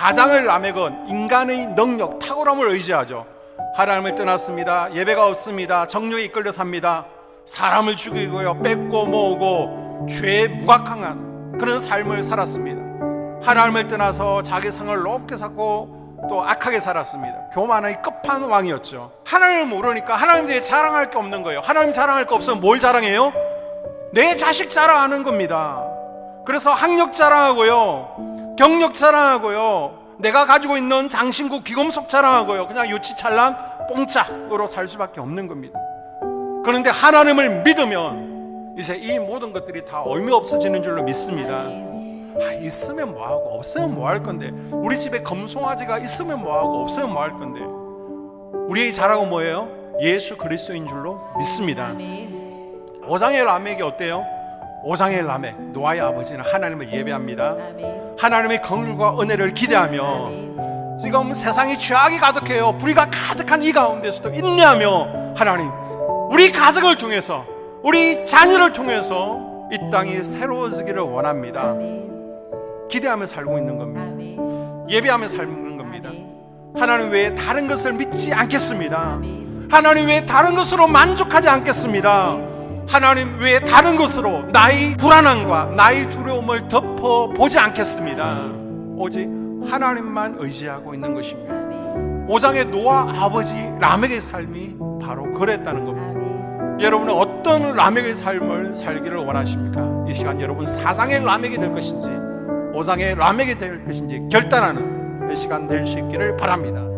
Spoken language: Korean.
가장을 라멕은 인간의 능력, 탁월함을 의지하죠. 하나님을 떠났습니다. 예배가 없습니다. 정욕에 이끌려 삽니다. 사람을 죽이고요. 뺏고 모으고 죄에 무각한 그런 삶을 살았습니다. 하나님을 떠나서 자기 성을 높게 쌓고 또 악하게 살았습니다. 교만의 끝판 왕이었죠. 하나님을 모르니까 하나님 대해 자랑할 게 없는 거예요. 하나님 자랑할 거 없으면 뭘 자랑해요? 내 자식 자랑하는 겁니다. 그래서 학력 자랑하고요. 경력 자랑하고요. 내가 가지고 있는 장신구 기금속 자랑하고요. 그냥 유치찰랑 뽕짝으로 살 수밖에 없는 겁니다. 그런데 하나님을 믿으면 이제 이 모든 것들이 다 의미 없어지는 줄로 믿습니다. 아, 있으면 뭐하고 없으면 뭐 할 건데 우리 집에 금송아지가 있으면 뭐하고 없으면 뭐 할 건데 우리의 자랑은 뭐예요? 예수 그리스도인 줄로 믿습니다. 오장의 라멕이 어때요? 오장의 라멕 노아의 아버지는 하나님을 예배합니다. 아멘. 하나님의 긍휼과 은혜를 기대하며 아멘. 지금 세상이 죄악이 가득해요. 불의가 가득한 이 가운데서도 인내하며 하나님 우리 가족을 통해서 우리 자녀를 통해서 이 땅이 새로워지기를 원합니다. 아멘. 기대하며 살고 있는 겁니다. 아멘. 예배하며 살는 겁니다. 아멘. 하나님 외에 다른 것을 믿지 않겠습니다. 아멘. 하나님 외에 다른 것으로 만족하지 않겠습니다. 하나님 외에 다른 것으로 나의 불안함과 나의 두려움을 덮어 보지 않겠습니다. 오직 하나님만 의지하고 있는 것입니다. 오장의 노아 아버지 라멕의 삶이 바로 그랬다는 겁니다. 여러분은 어떤 라멕의 삶을 살기를 원하십니까? 이 시간 여러분 사장의 라멕이 될 것인지 오장의 라멕이 될 것인지 결단하는 이 시간 될 수 있기를 바랍니다.